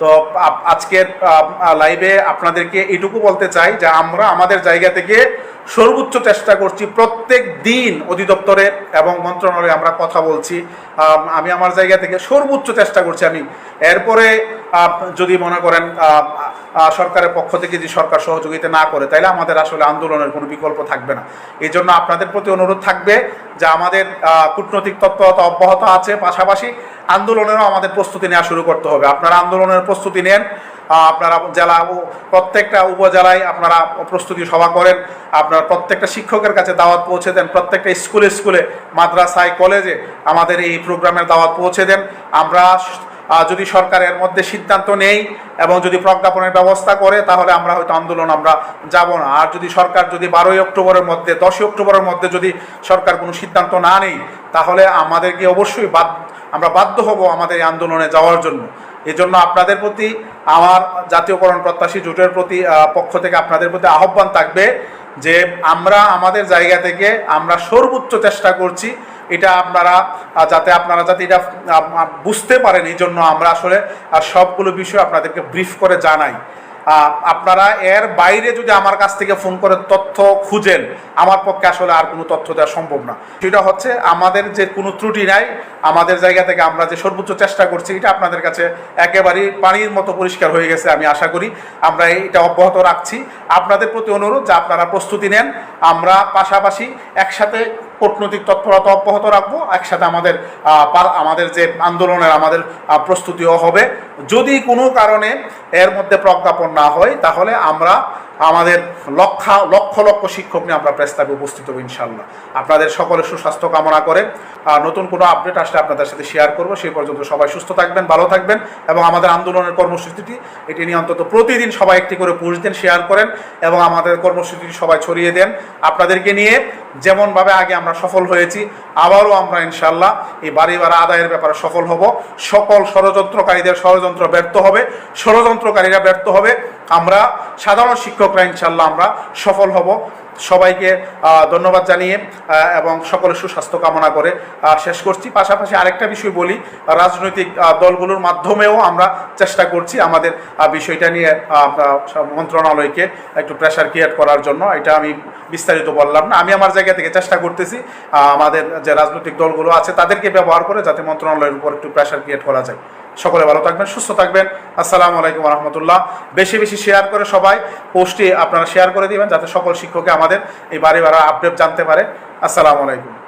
তো আজকের লাইভে আপনাদেরকে এটুকু বলতে চাই যে আমরা আমাদের জায়গা থেকে সর্বোচ্চ চেষ্টা করছি প্রত্যেক দিন অধিদপ্তরে এবং মন্ত্রণালয়ে আমরা কথা বলছি। আমি আমার জায়গা থেকে সর্বোচ্চ চেষ্টা করছি আমি। এরপরে যদি মনে করেন সরকারের পক্ষ থেকে যদি সরকার সহযোগিতা না করে তাহলে আমাদের আসলে আন্দোলনের কোনো বিকল্প থাকবে না। এই জন্য আপনাদের প্রতি অনুরোধ থাকবে যে আমাদের কূটনৈতিক তৎপরতা অব্যাহত আছে পাশাপাশি আন্দোলনেরও আমাদের প্রস্তুতি নেওয়া শুরু করতে হবে। আপনারা আন্দোলনের প্রস্তুতি নেন আপনারা জেলা প্রত্যেকটা উপজেলায় আপনারা প্রস্তুতি সভা করেন, আপনার প্রত্যেকটা শিক্ষকের কাছে দাওয়াত পৌঁছে দেন, প্রত্যেকটা স্কুলে স্কুলে, মাদ্রাসায়, কলেজে আমাদের এই প্রোগ্রামের দাওয়াত পৌঁছে দেন। আমরা যদি সরকারের মধ্যে সিদ্ধান্ত নেই এবং যদি প্রজ্ঞাপনের ব্যবস্থা করে, তাহলে আমরা হয়তো আন্দোলন আমরা যাব না। আর যদি সরকার যদি বারোই অক্টোবরের মধ্যে, দশই অক্টোবরের মধ্যে যদি সরকার কোনো সিদ্ধান্ত না নেই, তাহলে আমাদেরকে অবশ্যই বাদ, আমরা বাধ্য হব আমাদের এই আন্দোলনে যাওয়ার জন্য। এই জন্য আপনাদের প্রতি, আমার জাতীয়করণ প্রত্যাশী জোটের প্রতি পক্ষ থেকে আপনাদের প্রতি আহ্বান থাকবে যে আমরা আমাদের জায়গা থেকে আমরা সর্বোচ্চ চেষ্টা করছি এটা আপনারা যাতে আপনারা যাতে এটা বুঝতে পারেন এই জন্য আমরা আসলে সবগুলো বিষয় আপনাদেরকে ব্রিফ করে জানাই। আপনারা এর বাইরে যদি আমার কাছ থেকে ফোন করে তথ্য খুঁজেন, আমার পক্ষে আসলে আর কোনো তথ্য দেওয়া সম্ভব না। সেটা হচ্ছে, আমাদের যে কোনো ত্রুটি নাই, আমাদের জায়গা থেকে আমরা যে সর্বোচ্চ চেষ্টা করছি, এটা আপনাদের কাছে একেবারেই পানির মতো পরিষ্কার হয়ে গেছে আমি আশা করি। আমরা এটা অব্যাহত রাখছি। আপনাদের প্রতি অনুরোধ যে আপনারা প্রস্তুতি নেন, আমরা পাশাপাশি একসাথে কূটনৈতিক তৎপরতা অব্যাহত রাখব, একসাথে আমাদের আমাদের যে আন্দোলনের আমাদের প্রস্তুতিও হবে। যদি কোনো কারণে এর মধ্যে প্রজ্ঞাপন না হয়, তাহলে আমরা আমাদের লক্ষ লক্ষ লক্ষ শিক্ষক নিয়ে আমরা প্রস্তাবে উপস্থিত হব ইনশাল্লাহ আপনাদের সকলের সুস্বাস্থ্য কামনা করে নতুন কোনো আপডেট আসলে আপনাদের সাথে শেয়ার করব, সেই পর্যন্ত সবাই সুস্থ থাকবেন, ভালো থাকবেন, এবং আমাদের আন্দোলনের কর্মসূচিটি, এটি নিয়ে অন্তত প্রতিদিন সবাই একটি করে পুষ দেন শেয়ার করেন, এবং আমাদের কর্মসূচিটি সবাই ছড়িয়ে দেন। আপনাদেরকে নিয়ে যেমনভাবে আগে আমরা সফল হয়েছি আবারও আমরা ইনশাল্লাহ এই বাড়ি ভাড়া আদায়ের ব্যাপারে সফল হব। সকল ষড়যন্ত্রকারীদের ষড়যন্ত্র ব্যর্থ হবে। ষড়যন্ত্রকারীরা ব্যর্থ হবে। আমরা সাধারণ শিক্ষকরা ইনশাল্লাহ আমরা সফল হব। সবাইকে ধন্যবাদ জানিয়ে এবং সকলের সুস্বাস্থ্য কামনা করে শেষ করছি। পাশাপাশি আরেকটা বিষয় বলি, রাজনৈতিক দলগুলোর মাধ্যমেও আমরা চেষ্টা করছি আমাদের বিষয়টা নিয়ে মন্ত্রণালয়কে একটু প্রেশার ক্রিয়েট করার জন্য। এটা আমি বিস্তারিত বললাম না। আমি আমার জায়গা থেকে চেষ্টা করতেছি আমাদের যে রাজনৈতিক দলগুলো আছে তাদেরকে ব্যবহার করে যাতে মন্ত্রণালয়ের উপর একটু প্রেশার ক্রিয়েট করা যায়। সকলে ভালো থাকবেন, সুস্থ থাকবেন। আসসালামু আলাইকুম রহমতুল্লাহ বেশি বেশি শেয়ার করে সবাই পোস্টটি আপনারা শেয়ার করে দিবেন, যাতে সকল শিক্ষকে আমাদের এই বাড়ি ভাড়া আপডেট জানতে পারে। আসসালামু আলাইকুম।